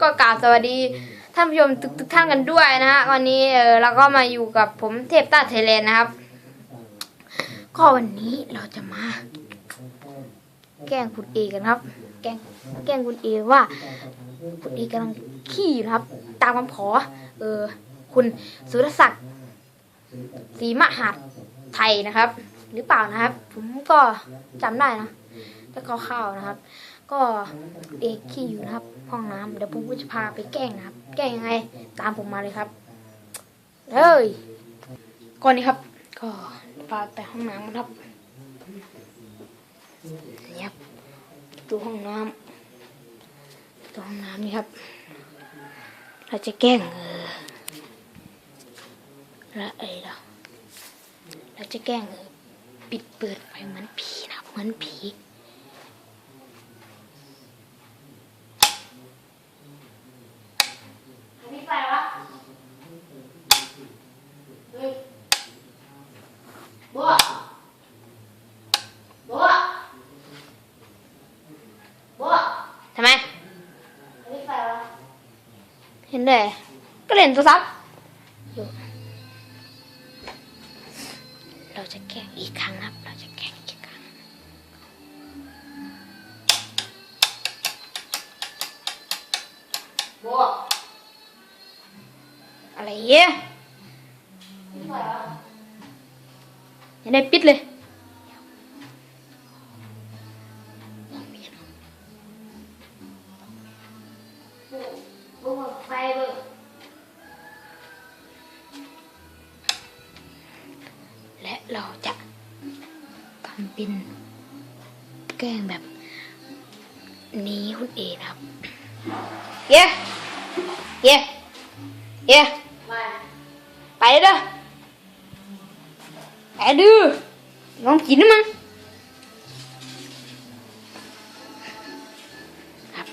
ก็กราบสวัสดีท่านผู้ชมทุกท่านกันด้วยนะฮะวันนี้เออเราก็มาอยู่กับผมเทพตาไทยแลนด์นะครับ ก็วันนี้เราจะมา แกล้งคุณเอกันครับ แกล้งแกล้งคุณเอว่าคุณเอกำลังขี้อยู่นะครับ ตามคำขอ เออ คุณสุรศักดิ์ศรีมหาดไทยนะครับ หรือเปล่านะครับ ผมก็จำได้นะแต่คร่าวๆนะครับ ก็เอกขี้อยู่นะครับ ห้องน้ำเดี๋ยวผมก็จะพาไปแกล้งนะครับ แกล้งยังไง ตามผมมาเลยครับเฮ้ยก่อนนี้ครับ ก็พาไปห้องน้ำนะครับนี่ครับดูห้องน้ำดูห้องน้ำนี่ครับ เราจะแกล้งเออและไอ้เราเราจะแกล้งเออปิดเปิดไฟเหมือนผีนะเหมือนผี มีไฟวะเฮ้ยบัวบัวบัวทำไมมีไฟวะ เห็นเลยก็เล่นโทรศัพท์อยู่เราจะแกล้งอีกครั้งครับ เราจะแกล้งอีกครั้งบัวอะไรเงี้ยยังได้ปิดเลย เราจะทำเป็นแกล้งแบบหนี้คุณเอนะครับ เย้เย้เย้ไปเด้อไปดื้อลองกินนะมั้งครับ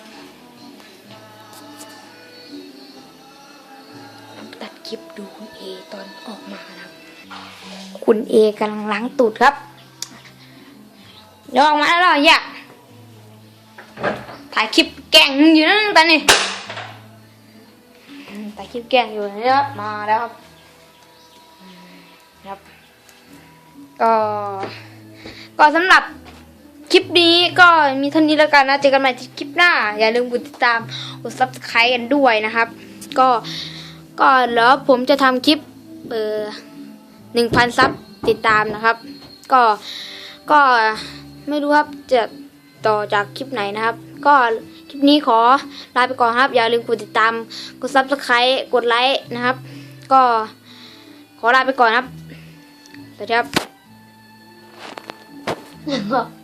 ลองตัดคลิปดูคุณเอตอนออกมานะครับ คุณเอกำลังล้างตูดครับเดี๋ยวออกมาแล้วเหรอย่าถ่ายคลิปแกงอยู่นั่นตอนนี้ถ่ายคลิปแกงอยู่นะครับมาแล้วครับครับ ก็ก็สำหรับคลิปนี้ก็มีเท่านี้แล้วกันนะ เจอกันใหม่คลิปหน้า อย่าลืมกดติดตามกด subscribe กันด้วยนะครับ ก็ก็แล้วผมจะทำคลิปเออ หนึ่งพันซับติดตามนะครับ ก็ก็ไม่รู้ครับจะต่อจากคลิปไหนนะครับ ก็คลิปนี้ขอลาไปก่อนครับ อย่าลืมกดติดตาม กดซับสไครต์กดไลค์นะครับ ก็ขอลาไปก่อนครับสวัสดีครับ